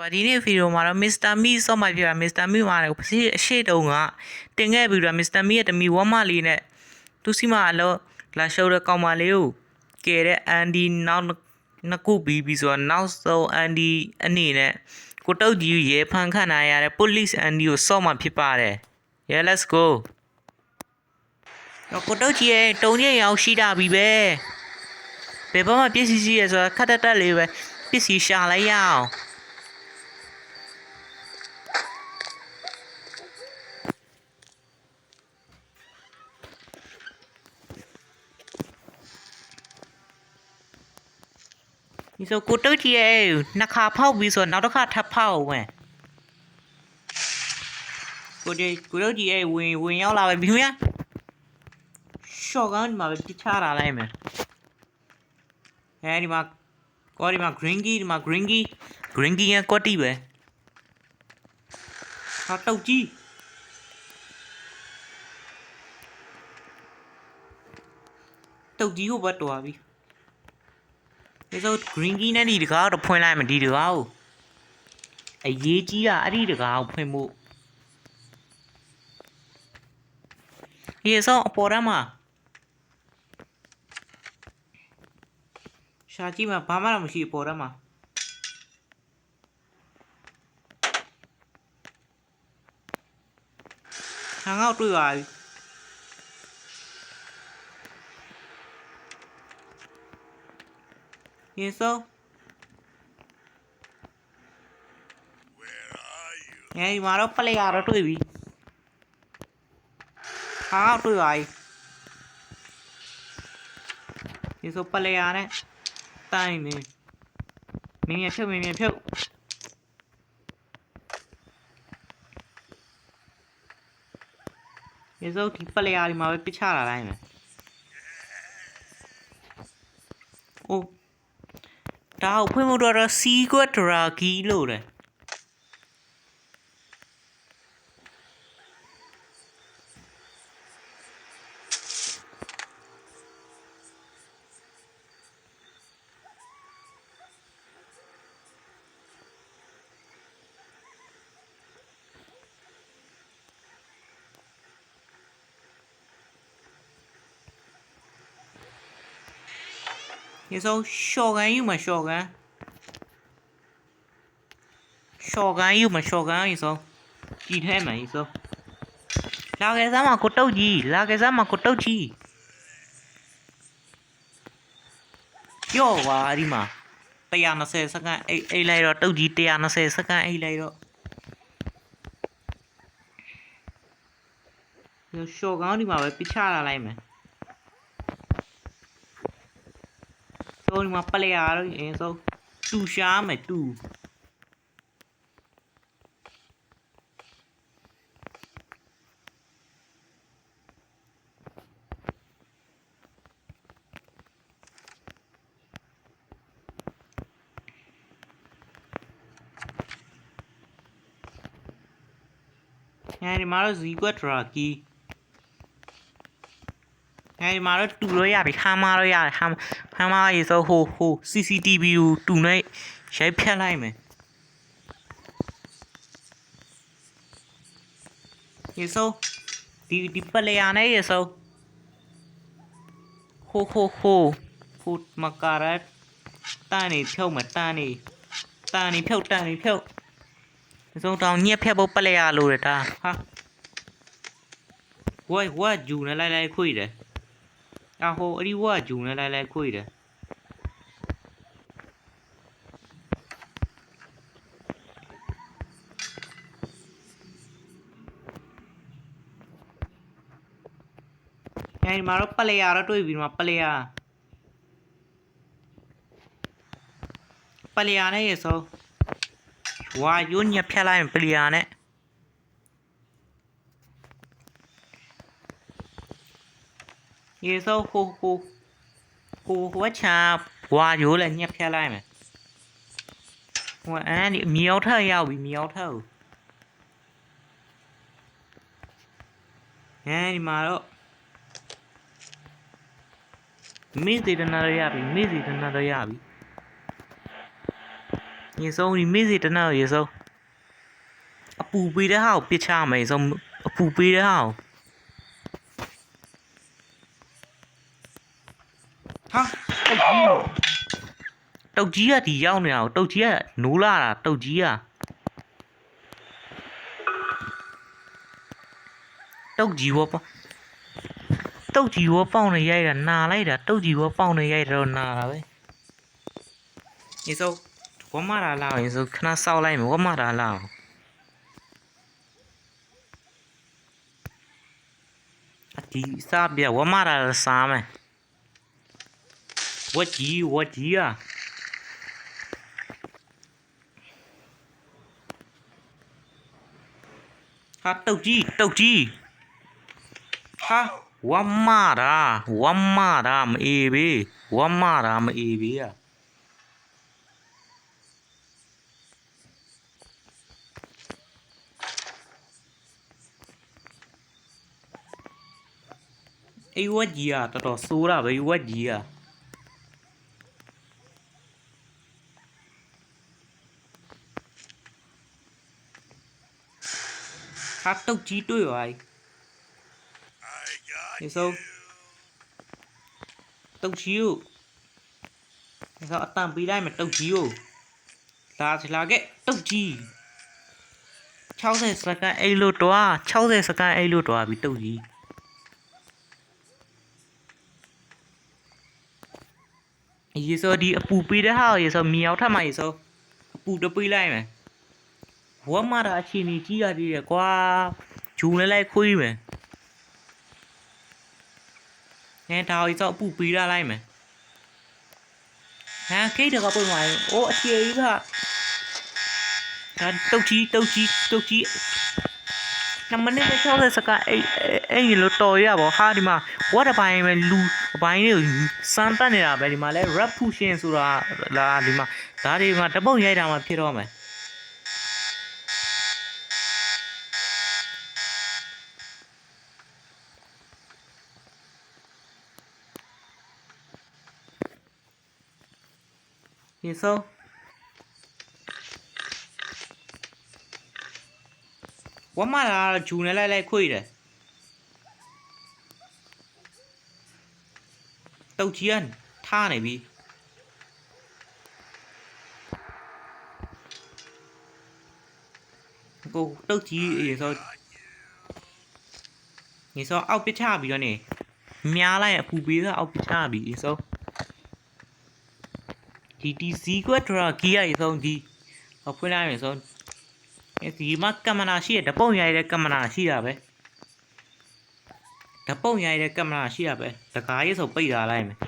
ပါဒီနေ့ဗီဒီယိုမှာတော့ Mr. Me ဆော့မှပြတာ Mr. Me မှာလည်းအရှိတုံးကတင်ခဲ့ပြီးတော့ Mr. Me ရဲ့တမီဝမ်းမလေးနဲ့သူစီမအလောလာရှုပ်တဲ့ကောင်မလေးကိုကဲတဲ့ Andy နောက်နှစ်ခုပြီးပြီးဆိုတော့နောက်ဆုံး Andy အနေနဲ့ကိုတုတ်ကြီးရေဖန်ခန့်နိုင်ရတဲ့ Police Andy ကိုဆော့မှဖြစ်ပါတယ် Yeah let's go တော့ကိုတုတ်ကြီးရဲ့တုံးကြီးရောင်ရှိတာပြီပဲဘယ်ဘက်မှာပြည့်စည်စည်ရဆိုတာခက်တက်တက်လေးပဲပစ္စည်းရှာလိုက်ရအောင် ဒီဆိုကိုတုတ်ကြီးရဲ့နှစ်ခါဖောက်ပြီးဆိုတော့နောက်တစ်ခါထပ်ဖောက်ဝင်ကိုဒီကိုတုတ်ကြီးရဲ့ဝင်ဝင်ရောက်လာပဲပြီမရှော့ကန်ဒီမှာပဲပြချတာလိုက်မယ်အဲဒီမှာကောဒီမှာ green key ဒီမှာ green key green key ရဲ့ကွက်တီပဲဟာတုတ်ကြီးတုတ်ကြီးကိုဘတ်တော်ပြီ ဒီဆို green key နဲ့ဒီတကားတော့ဖွင့်လိုက်မယ်ဒီတကားကိုအရေးကြီးတာအဲ့ဒီတကားကိုဖွင့်ဖို့ဒီဆိုအပေါ်ရမှာရှာကြည့်မှာဘာမှတော့မရှိအပေါ်ရမှာဟန်အောက်တွေ့ပါပြီ ဒီဆိုအဲဒီမှာတော့ပလက်ရတော့တွေ့ပြီဟာတွေ့ပါပြီဒီဆိုပလက်ရနဲ့တိုင်းနေမင်းရဖြုတ်မင်းရဖြုတ်ဒီဆိုဒီပလက်ရဒီမှာပဲပြချလာတိုင်းမယ်အိုး ဒါကိုဖွင့်ဖို့တော့ secret dragi လို့တယ် ဒီဆိုရှော့ကန်ယူမှာရှော့ကန်ရှော့ကန်ယူမှာရှော့ကန်ဒီဆိုကြည့်ထဲမှာဒီဆိုလာခဲ့စမ်းမှာကိုတုတ်ကြီးလာခဲ့စမ်းမှာကိုတုတ်ကြီးပြော့ပါဒီမှာ120စက္ကန့်အိတ်အိတ်လိုက်တော့တုတ်ကြီး120စက္ကန့်အိတ်လိုက်တော့ဒီရှော့ကန်ဒီမှာပဲပြချလာလိုက်မယ် ဒီမှာပလက်ရတော့အင်းဆုံးတူရှားမယ်တူအဲဒီမှာတော့ဇီကွက်ဒ ရာကီအဲဒီမှာတော့တူလို့ရပြီဟာမတော့ရတယ်ဟာဟာမရေဆိုဟိုဟို CCTV ကိုတူနေရိုက်ဖြတ်လိုက်မယ်ရေဆိုဒီဒီပလေယာနဲ့ရေဆိုဟိုဟိုဟိုဟိုမကာရတ်တန်နေဖြုတ်မတန်နေတန်နေဖြုတ်တန်နေဖြုတ်ဒီဆုံးတောင်ညက်ဖြတ်ဖို့ပလေယာလို့ရတာဟာဝိုင်းဝါဂျူနဲ့လိုက်လိုက်ခွေတယ် အဟိုအဒီဝါဂျုံနဲ့လိုက်လိုက်ခွေတယ်အဲဒီမှာတော့ပလေယာတော့တွေ့ပြီဒီမှာပလေယာပလေယာနဲ့ရေဆိုဝါယွညက်ဖြတ်လိုက်ရင်ပလေယာနဲ့ ရေစောဟိုဟိုဟိုဝက်ချာဘွာရိုးလည်းညက်ဖြတ်လိုက်မယ်ဟိုအဲ့ဒီမြေအောင်ထက်ရောက်ပြီမြေအောင်ထက်ကိုအဲဒီမှာတော့မိစီတနာရရပြီမိစီတနာရရပြီရေဆုံးဒီမေးစီတနောက်ရေဆုံးအပူပေးတဲ့ဟာကိုပစ်ချမယ်ရေဆုံးအပူပေးတဲ့ဟာကို တုတ်ကြီးတုတ်ကြီးကဒီရောက်နေတာကိုတုတ်ကြီးကနိုးလာတာတုတ်ကြီးကတုတ်ကြီးဘောပေါ့တုတ်ကြီးဘောပေါင်းနေရိုက်တာနာလိုက်တာတုတ်ကြီးဘောပေါင်းနေရိုက်တာတော့နာတာပဲရေဆုံးဝမလာလာရေဆုံးခဏစောက်လိုက်မယ်ဝမလာလာအောင်အဒီစားပြဝမလာစားမယ်ဝက်ကြီးဝက်ကြီးอ่ะ ဟာတုတ်ကြီးတုတ်ကြီးဟာဝမ်းမတာဝမ်းမတာမအေးဘေးဝမ်းမတာမအေးဘေးอ่ะအေးဝက်ကြီးอ่ะတော်တော်ဆိုးတာပဲဝက်ကြီးอ่ะ တုတ်ကြီးတွေ့ပါ යි ဒီဆိုတုတ်ကြီးကိုဒီဆိုအတန်ပေးလိုက်မယ်တုတ်ကြီးကိုလာချလာခဲ့တုတ်ကြီး60စက္ကန့်အိတ်လို့တော့60စက္ကန့်အိတ်လို့တော့ပြီတုတ်ကြီးရေစောဒီအပူပေးတဲ့ဟာကိုရေစောမြေအောင်ထပ်မှရေစောအပူတပေးလိုက်မယ် ဝမ်းမတာအချိန်ကြီးကြီးရသေးတယ်ကွာဂျုံလဲလိုက်ခွေးမယ်အဲဒါကိုစောက်အပူပေးရလိုက်မယ်ဟမ်ခိတ်တကပုံမှာအိုးအချေကြီးကဒါတုတ်ကြီးတုတ်ကြီးတုတ်ကြီးနမနဲ့60စကအဲ့အဲ့ဒီလိုတော်ရပါဟာဒီမှာ what အပိုင်းပဲလူအပိုင်းလေးကိုစမ်းတက်နေတာပဲဒီမှာလဲ rap fusion ဆိုတာလာဒီမှာဒါတွေမှာတပုတ်ရိုက်တာမှဖြစ်တော့မယ် ရေဆုံးဝမလာဂျူနဲ့လိုက်လိုက်ခွေတယ်တုတ်ကြီးကထားနေပြီကိုတုတ်ကြီးရေဆုံးရေဆုံးအောက်ပစ်ချပြီးတော့နေမြားလိုက်အပူပေးတာအောက်ပစ်ချပြီးရေဆုံး ဒီဒီဇီကွက်ဒရာဂီယာရေဆုံးဒီဟောဖွင့်လိုက်မယ်ဆုံးအဲဒီမှာကင်မရာရှိရတပုံရိုက်တဲ့ကင်မရာရှိတာပဲတပုံရိုက်တဲ့ကင်မရာရှိတာပဲတကားရေးဆိုပိတ်ထားလိုက်မယ်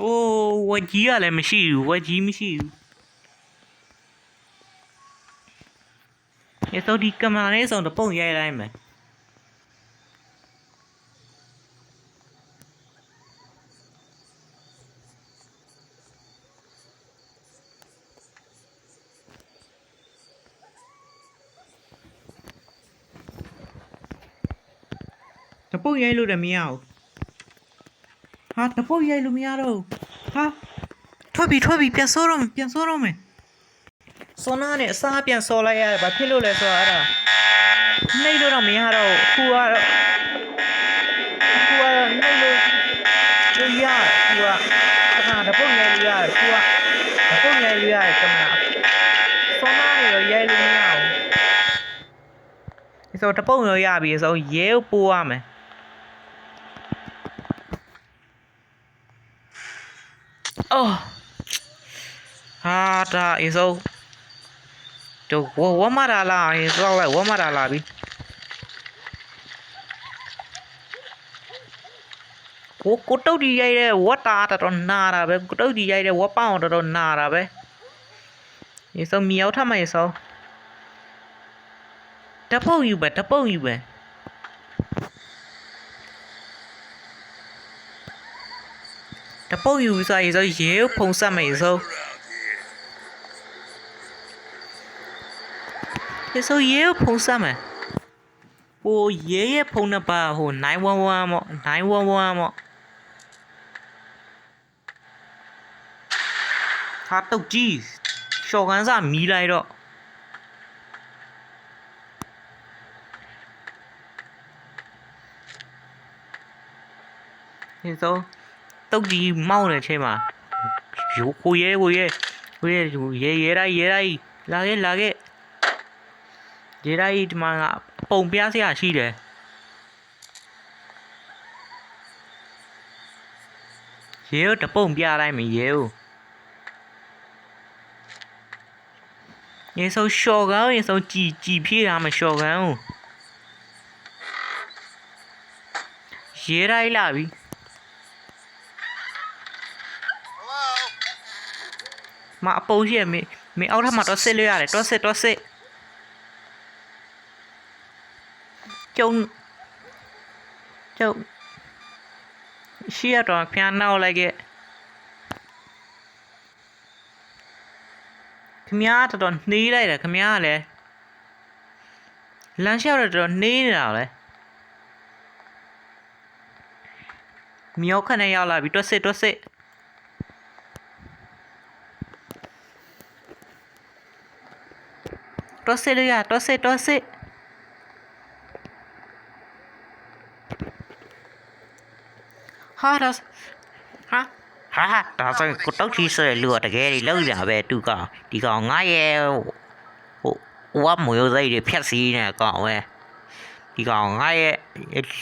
အိုးဝက်ကြီးကလည်းမရှိဘူးဝက်ကြီးမရှိဘူးရေဆိုဒီကင်မရာလေးဆိုတပုံရိုက်လိုက်မယ် ပုတ်ရိုက်လို့လည်းမရဘူးဟာတပုတ်ရိုက်လို့မရတော့ဘူးဟာထွက်ပြီထွက်ပြီပြန်စောတော့မယ်ပြန်စောတော့မယ်စောနာနဲ့အစားပြန်စောလိုက်ရတယ်ဘာဖြစ်လို့လဲဆိုတော့အဲ့ဒါနှိပ်လို့တော့မရတော့ဘူးအခုကတော့အခုကတော့နှိပ်လို့လို့ရအခုကအခါတပုတ်ရိုက်လို့ရတယ်အခုကတပုတ်ရိုက်လို့ရတယ်ခဏစောနာနဲ့တော့ရိုက်လို့မရဘူးဒီဆိုတပုတ်ရောရပြီဆိုရဲကိုပိုးရမယ် အော်ဟာတာအေးဆုံးတို့ဝဝမတာလာအေးသွားလိုက်ဝမတာလာပြီကိုကိုတုတ်ဒီရိုက်တဲ့ဝတ်တာတော်တော်နာတာပဲကိုတုတ်ဒီရိုက်တဲ့ဝတ်ပောင်းတော်တော်နာတာပဲရေစုံမြောက်ထမရေစုံတပုတ်ယူပဲတပုတ်ယူပဲ ပုတ်ယူစားရေဆိုရေဖုံဆက်မယ်ဆိုဒီဆိုရေဖုံဆက်မယ်ဟိုရေရဲ့ဖုန်းနံပါတ်ဟို911ပေါ့911ပေါ့ဟာတုတ်ကြီးရှော့ကန်စာမီးလိုက်တော့ဒီဆို တုတ်ကြီးမောင်းနေချိန်မှာရိုးကိုရဲကိုရဲကိုရဲရဲရဲလိုက်ရဲလိုက်လာခဲ့လာခဲ့ရဲလိုက်ဒီမှာအပုံပြစရာရှိတယ်ရဲကိုတပုံပြလိုက်မယ်ရဲကိုရေဆိုရှော့ကောင်းရေဆိုကြည်ကြည်ပြေးတာမရှော့ကောင်းဘူးရေလိုက်လာပြီ မအပုံရှိရမေမေအောက်ထပ်မှာတော့စစ်လို့ရတယ်တော့စစ်တော့စစ်ကျုံကျုံရှိရတော့ဖျားနောက်လိုက်ခဲ့ခမ ्या တော်တော်နှေးလိုက်တယ်ခမ ्या ကလည်းလမ်းလျှောက်တော့တော်တော်နှေးနေတာလေမြောက်ခနဲ့ရောက်လာပြီတော့စစ်တော့စစ် တော့စစ်လို့ရတော့စစ်တော့စစ်ဟာတော့ဟာဟာဟာဒါဆိုရင်ကိုတောက်ချီဆိုတဲ့လူကတကယ်ကြီးလောက်ရပဲသူကဒီကောင်ငါရဲ့ဟိုဝါမျိုးစိတ်တွေဖြတ်စီးနေကောင်ပဲဒီကောင်ငါရဲ့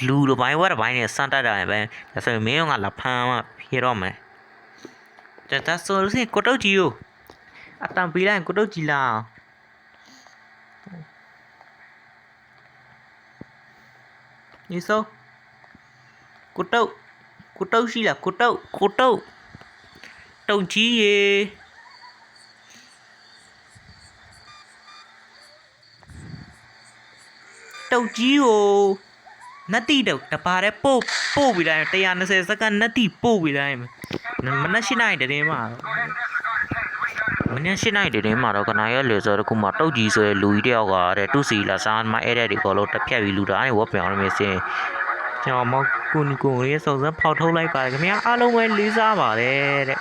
လူလိုပိုင်းဝက်တစ်ပိုင်းနဲ့စမ်းတတ်တာပဲဒါဆိုရင်မင်းကလာဖမ်းမှဖြေတော့မယ်ဒါဒါဆိုလို့ရှိရင်ကိုတောက်ချီကိုအတန်ပေးလိုက်ရင်ကိုတောက်ချီလာ ညီစုံကိုတုတ်ကိုတုတ်ရှိလားကိုတုတ်ကိုတုတ်တုတ်ကြီးရေတုတ်ကြီးကိုနတ်တိတုတ်တပါတဲ့ပို့ပို့ပြီးလိုက်120စက္ကန့်နတ်တိပို့ပြီးလိုက်မနက်ရှိနိုင်တဲ့တင်းမှာ မနက်ရှိနိုင်တဲ့တင်းမှာတော့ကနာရဲ့လေဆိုတော့ခုမှတုတ်ကြီးဆိုရလူကြီးတယောက်ကတဲ့သူစီလာစားမအဲ့တဲ့ဒီကောလို့တစ်ဖြတ်ပြီးလူတာနေဝတ်ပြောင်းနေမစင်ကျွန်တော်မောက်ကွန်ကွန်ရေးစုံစမ်းဖောက်ထုတ်လိုက်ပါတယ်ခင်ဗျာအားလုံးပဲလေးစားပါတယ်တဲ့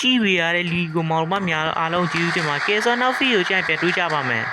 ကြည့်ပြရတဲ့လီကိုမောင်မများအားလုံးကျေးဇူးတင်ပါကဲဆိုနောက်ဗီဒီယိုကျရင်ပြန်တွေ့ကြပါမယ်